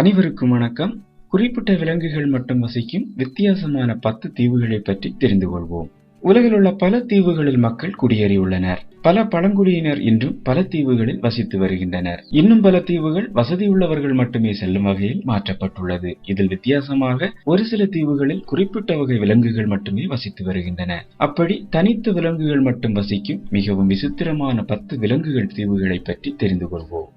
அனைவருக்கும் வணக்கம். குறிப்பிட்ட விலங்குகள் மட்டும் வசிக்கும் வித்தியாசமான பத்து தீவுகளை பற்றி தெரிந்து கொள்வோம். உலகில் உள்ள பல தீவுகளில் மக்கள் குடியேறியுள்ளனர். பல பழங்குடியினர் இன்றும் பல தீவுகளில் வசித்து வருகின்றனர். இன்னும் பல தீவுகள் வசதியுள்ளவர்கள் மட்டுமே செல்லும் வகையில் மாற்றப்பட்டுள்ளது. இதில் வித்தியாசமாக ஒரு சில தீவுகளில் குறிப்பிட்ட வகை விலங்குகள் மட்டுமே வசித்து வருகின்றன. அப்படி தனித்த விலங்குகள் மட்டும் வசிக்கும் மிகவும் விசித்திரமான பத்து விலங்குகள் தீவுகளை பற்றி தெரிந்து கொள்வோம்.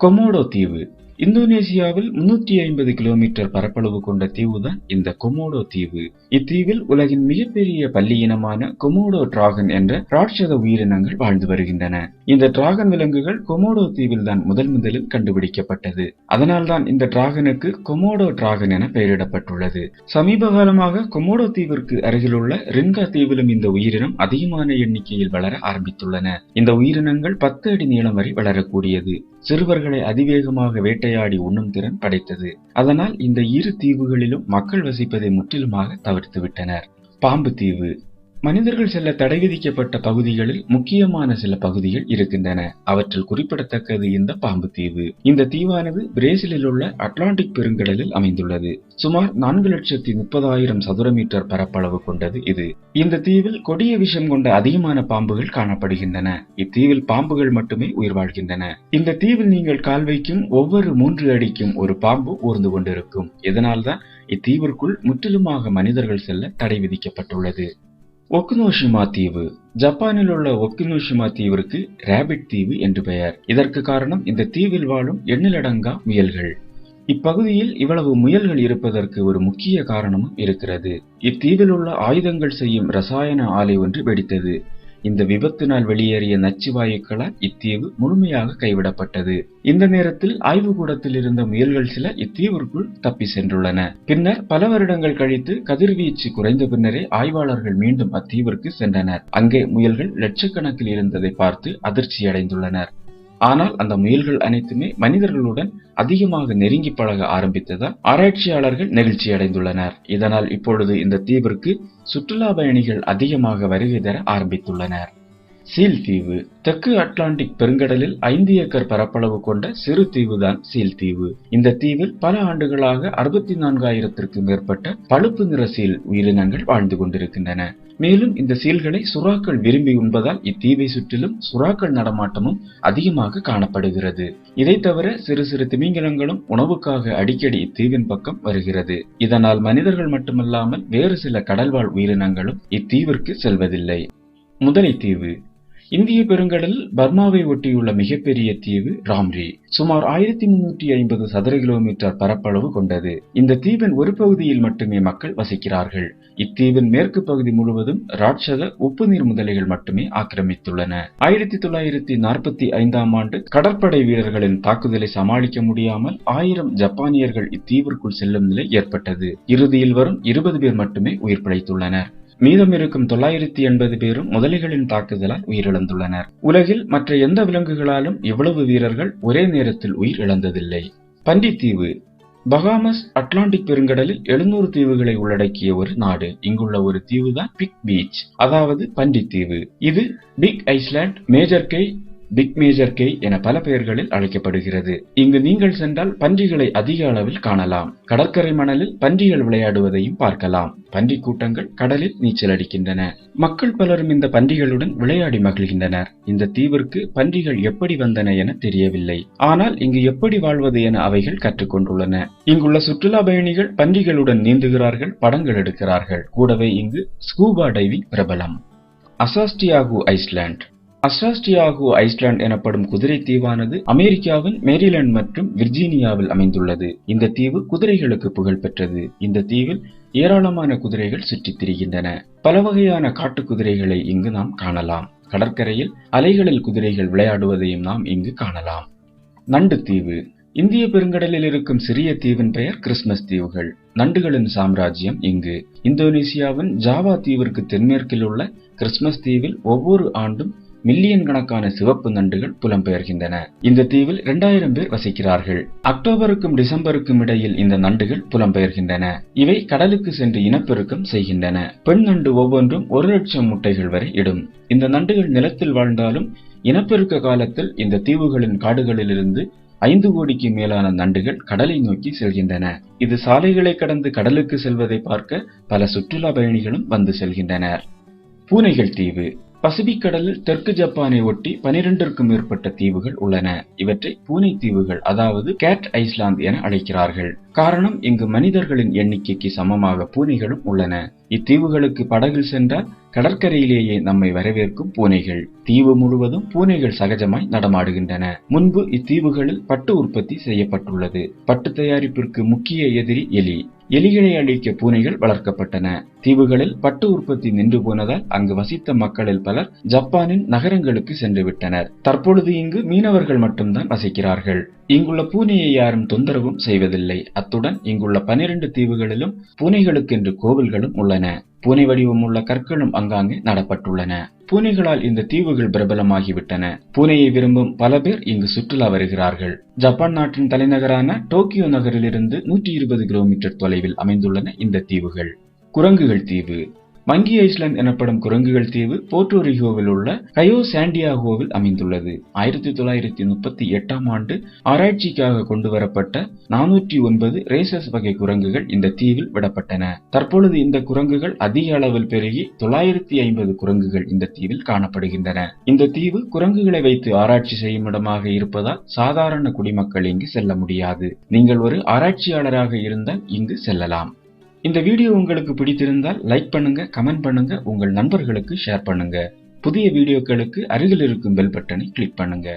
கொமோடோ தீவு. இந்தோனேசியாவில் முன்னூற்றி ஐம்பது கிலோமீட்டர் பரப்பளவு கொண்ட தீவுதான் இந்த கொமோடோ தீவு. இத்தீவில் உலகின் மிகப்பெரிய பள்ளி இனமான கொமோடோ டிராகன் என்ற ராட்சத உயிரினங்கள் வாழ்ந்து வருகின்றன. இந்த டிராகன் விலங்குகள் கொமோடோ தீவில் தான் முதல் முதலில் கண்டுபிடிக்கப்பட்டது. அதனால்தான் இந்த டிராகனுக்கு கொமோடோ டிராகன் என பெயரிடப்பட்டுள்ளது. சமீப காலமாக கொமோடோ தீவிற்கு அருகிலுள்ள ரின்கா தீவிலும் இந்த உயிரினம் அதிகமான எண்ணிக்கையில் வளர ஆரம்பித்துள்ளன. இந்த உயிரினங்கள் பத்து அடி நீளம் வரை வளரக்கூடியது. சிறுவர்களை அதிவேகமாக வேட்டையாடி உண்ணும் திறன் படைத்தது. அதனால் இந்த இரு தீவுகளிலும் மக்கள் வசிப்பதை முற்றிலுமாக தவிர்த்து விட்டனர் பாம்பு தீவு. மனிதர்கள் செல்ல தடை விதிக்கப்பட்ட பகுதிகளில் முக்கியமான சில பகுதிகள் இருக்கின்றன. அவற்றில் குறிப்பிடத்தக்கது இந்த பாம்பு தீவு. இந்த தீவானது பிரேசிலில் உள்ள அட்லாண்டிக் பெருங்கடலில் அமைந்துள்ளது. சுமார் நான்கு லட்சத்தி முப்பதாயிரம் சதுர மீட்டர் பரப்பளவு கொண்டது இது. இந்த தீவில் கொடிய விஷம் கொண்ட அதிகமான பாம்புகள் காணப்படுகின்றன. இத்தீவில் பாம்புகள் மட்டுமே உயிர் வாழ்கின்றன. இந்த தீவில் நீங்கள் கால் வைக்கும் ஒவ்வொரு மூன்று அடிக்கும் ஒரு பாம்பு ஊர்ந்து கொண்டிருக்கும். இதனால்தான் இத்தீவிற்குள் முற்றிலுமாக மனிதர்கள் செல்ல தடை விதிக்கப்பட்டுள்ளது. ஒக்குனோஷிமா தீவு. ஜப்பானில் உள்ள ஒக்கினோஷிமா தீவிற்கு ரேபிட் தீவு என்று பெயர். இதற்கு காரணம் இந்த தீவில் வாழும் எண்ணிலடங்கா முயல்கள். இப்பகுதியில் இவ்வளவு முயல்கள் இருப்பதற்கு ஒரு முக்கிய காரணமும் இருக்கிறது. இத்தீவில் உள்ள ஆயுதங்கள் செய்யும் ரசாயன ஆலை ஒன்று வெடித்தது. இந்த விபத்தினால் வெளியேறிய நச்சு வாயுக்களால் இத்தீவு முழுமையாக கைவிடப்பட்டது. இந்த நேரத்தில் ஆய்வுக்கூடத்தில் இருந்த முயல்கள் சில இத்தீவிற்குள் தப்பி சென்றுள்ளன. பின்னர் பல வருடங்கள் கழித்து கதிர்வீச்சு குறைந்த பின்னரே ஆய்வாளர்கள் மீண்டும் அத்தீவிற்கு சென்றனர். அங்கே முயல்கள் லட்சக்கணக்கில் இருந்ததை பார்த்து அதிர்ச்சி அடைந்துள்ளனர் ஆனால் அந்த முயல்கள் அனைத்துமே மனிதர்களுடன் அதிகமாக நெருங்கி பழக ஆரம்பித்ததால் ஆராய்ச்சியாளர்கள் நெகிழ்ச்சி அடைந்துள்ளனர். இதனால் இப்பொழுது இந்த தீவிற்கு சுற்றுலா பயணிகள் அதிகமாக வருகை தர ஆரம்பித்துள்ளனர். சீல் தீவு தெற்கு அட்லாண்டிக் பெருங்கடலில் ஐந்து ஏக்கர் பரப்பளவு கொண்ட சிறு தீவுதான் சீல் தீவு. இந்த தீவில் பல ஆண்டுகளாக அறுபத்தி நான்காயிரத்திற்கும் மேற்பட்ட பழுப்பு நிற சீல் உயிரினங்கள் வாழ்ந்து கொண்டிருக்கின்றன. மேலும் இந்த சீல்களை சுறாக்கள் விரும்பி உண்பதால் இத்தீவை சுற்றிலும் சுறாக்கள் நடமாட்டமும் அதிகமாக காணப்படுகிறது. இதை தவிர சிறு சிறு திமிங்கலங்களும் உணவுக்காக அடிக்கடி இத்தீவின் பக்கம் வருகிறது. இதனால் மனிதர்கள் மட்டுமல்லாமல் வேறு சில கடல்வாழ் உயிரினங்களும் இத்தீவிற்கு செல்வதில்லை. முதலை தீவு. இந்திய பெருங்கடல் பர்மாவை ஒட்டியுள்ள மிகப்பெரிய தீவு ராம்ரி. சுமார் ஆயிரத்தி முன்னூற்றி ஐம்பது சதுர கிலோமீட்டர் பரப்பளவு கொண்டது. இந்த தீவின் ஒரு பகுதியில் மட்டுமே மக்கள் வசிக்கிறார்கள். இத்தீவின் மேற்கு பகுதி முழுவதும் ராட்சத உப்பு நீர் முதலைகள் மட்டுமே ஆக்கிரமித்துள்ளன. ஆயிரத்தி தொள்ளாயிரத்தி நாற்பத்தி ஐந்தாம் ஆண்டு கடற்படை வீரர்களின் தாக்குதலை சமாளிக்க முடியாமல் ஆயிரம் ஜப்பானியர்கள் இத்தீவிற்குள் செல்லும் நிலை ஏற்பட்டது. இறுதியில் வரும் இருபது பேர் மட்டுமே உயிர் பிழைத்துள்ளனர். மீதம் இருக்கும் தொள்ளாயிரத்தி எண்பது பேரும் முதலைகளின் தாக்குதலால் உயிரிழந்துள்ளனர். உலகில் மற்ற எந்த விலங்குகளாலும் இவ்வளவு வீரர்கள் ஒரே நேரத்தில் உயிர் இழந்ததில்லை. பண்டித்தீவு பகாமஸ் அட்லாண்டிக் பெருங்கடலில் எழுநூறு தீவுகளை உள்ளடக்கிய ஒரு நாடு. இங்குள்ள ஒரு தீவு தான் பிக் பீச். அதாவது பண்டித்தீவு இது big island major cay big major cay என பல பெயர்களில் அழைக்கப்படுகிறது. இங்கு நீங்கள் சென்றால் பன்றிகளை அதிக அளவில் காணலாம். கடற்கரை மணலில் பன்றிகள் விளையாடுவதையும் பார்க்கலாம். பன்றி கூட்டங்கள் கடலில் நீச்சல் அடிக்கின்றன. மக்கள் பலரும் இந்த பன்றிகளுடன் விளையாடி மகிழ்கின்றனர். இந்த தீவிற்கு பன்றிகள் எப்படி வந்தன என தெரியவில்லை. ஆனால் இங்கு எப்படி வாழ்வது என அவைகள் கற்றுக்கொண்டுள்ளன. இங்குள்ள சுற்றுலா பயணிகள் பன்றிகளுடன் நீந்துகிறார்கள் படங்கள் எடுக்கிறார்கள். கூடவே இங்கு ஸ்கூபா டைவிங் பிரபலம். அசாஸ்டியாகு ஐஸ்லாண்ட் அஸ்ராஸ்டியாகு ஐஸ்லாண்ட் எனப்படும் குதிரை தீவானது அமெரிக்காவின் மேரிலாந்து மற்றும் விர்ஜீனியாவில் அமைந்துள்ளது. இந்த தீவு குதிரைகளுக்கு புகழ் பெற்றது. இந்த தீவில் ஏராளமான குதிரைகள் சுற்றித் திரிகின்றன. பல வகையான காட்டு குதிரைகளை இங்கு நாம் காணலாம். கடற்கரையில் அலைகளில் குதிரைகள் விளையாடுவதையும் நாம் இங்கு காணலாம். நண்டு தீவு. இந்திய பெருங்கடலில் இருக்கும் சிறிய தீவின் பெயர் கிறிஸ்மஸ் தீவுகள். நண்டுகளின் சாம்ராஜ்யம் இங்கு. இந்தோனேசியாவின் ஜாவா தீவிற்கு தென்மேற்கில் உள்ள கிறிஸ்மஸ் தீவில் ஒவ்வொரு ஆண்டும் மில்லியன் கணக்கான சிவப்பு நண்டுகள் புலம்பெயர்கின்றன. இந்த தீவில் இரண்டாயிரம் பேர் வசிக்கிறார்கள். அக்டோபருக்கும் டிசம்பருக்கும் இடையில் இந்த நண்டுகள் புலம்பெயர்கின்றன. இவை கடலுக்கு சென்று இனப்பெருக்கம் செய்கின்றன. பெண் நண்டு ஒவ்வொன்றும் ஒரு லட்சம் முட்டைகள் வரை இடும். இந்த நண்டுகள் நிலத்தில் வாழ்ந்தாலும் இனப்பெருக்க காலத்தில் இந்த தீவுகளின் காடுகளிலிருந்து ஐந்து கோடிக்கு மேலான நண்டுகள் கடலை நோக்கி செல்கின்றன. இது சாலைகளை கடந்து கடலுக்கு செல்வதை பார்க்க பல சுற்றுலா பயணிகளும் வந்து செல்கின்றனர். பூனைகள் தீவு. பசிபிக் கடலில் தெற்கு ஜப்பானை ஒட்டி பனிரெண்டிற்கும் மேற்பட்ட தீவுகள் உள்ளன. இவற்றை பூனை தீவுகள் அதாவது கேட் ஐஸ்லாந்து என அழைக்கிறார்கள். காரணம் இங்கு மனிதர்களின் எண்ணிக்கைக்கு சமமாக பூனைகளும் உள்ளன. இத்தீவுகளுக்கு படகில் சென்றால் கடற்கரையிலேயே நம்மை வரவேற்கும் பூனைகள். தீவு முழுவதும் பூனைகள் சகஜமாய் நடமாடுகின்றன. முன்பு இத்தீவுகளில் பட்டு உற்பத்தி செய்யப்பட்டுள்ளது. பட்டு தயாரிப்பிற்கு முக்கிய எதிரி எலி. எலிகளை அழிக்க பூனைகள் வளர்க்கப்பட்டன. தீவுகளில் பட்டு உற்பத்தி நின்று போனதால் அங்கு வசித்த மக்களில் பலர் ஜப்பானின் நகரங்களுக்கு சென்று விட்டனர். தற்பொழுது இங்கு மீனவர்கள் மட்டும்தான் வசிக்கிறார்கள். இங்குள்ள பூனையை யாரும் தொந்தரவும் செய்வதில்லை. அத்துடன் இங்குள்ள பனிரெண்டு தீவுகளிலும் பூனைகளுக்கென்று கோவில்களும் உள்ளன. பூனை வடிவம் உள்ள கற்களும் அங்காங்கே நடப்பட்டுள்ளன. பூனைகளால் இந்த தீவுகள் பிரபலமாகிவிட்டன. பூனையை விரும்பும் பல பேர் இங்கு சுற்றுலா வருகிறார்கள். ஜப்பான் நாட்டின் தலைநகரான டோக்கியோ நகரிலிருந்து நூற்றி இருபது கிலோமீட்டர் தொலைவில் அமைந்துள்ளன இந்த தீவுகள். குரங்குகள் தீவு. மங்கி ஐஸ்லாந்து எனப்படும் குரங்குகள் தீவு போர்ட்டோரிகோவில் உள்ள கயோ சாண்டியாகோவில் அமைந்துள்ளது. ஆயிரத்தி தொள்ளாயிரத்தி முப்பத்தி எட்டாம் ஆண்டு ஆராய்ச்சிக்காக கொண்டு வரப்பட்ட நானூற்றி ஒன்பது ரேசஸ் வகை குரங்குகள் இந்த தீவில் விடப்பட்டன. தற்பொழுது இந்த குரங்குகள் அதிக அளவில் பெருகி தொள்ளாயிரத்தி ஐம்பது குரங்குகள் இந்த தீவில் காணப்படுகின்றன. இந்த தீவு குரங்குகளை வைத்து ஆராய்ச்சி செய்யும் இடமாக இருப்பதால் சாதாரண குடிமக்கள் இங்கு செல்ல முடியாது. நீங்கள் ஒரு ஆராய்ச்சியாளராக இருந்தால் இங்கு செல்லலாம். இந்த வீடியோ உங்களுக்கு பிடித்திருந்தால் லைக் பண்ணுங்க கமெண்ட் பண்ணுங்க உங்கள் நண்பர்களுக்கு ஷேர் பண்ணுங்க. புதிய வீடியோக்களுக்கு அருகில் இருக்கும் பெல் பட்டனை கிளிக் பண்ணுங்க.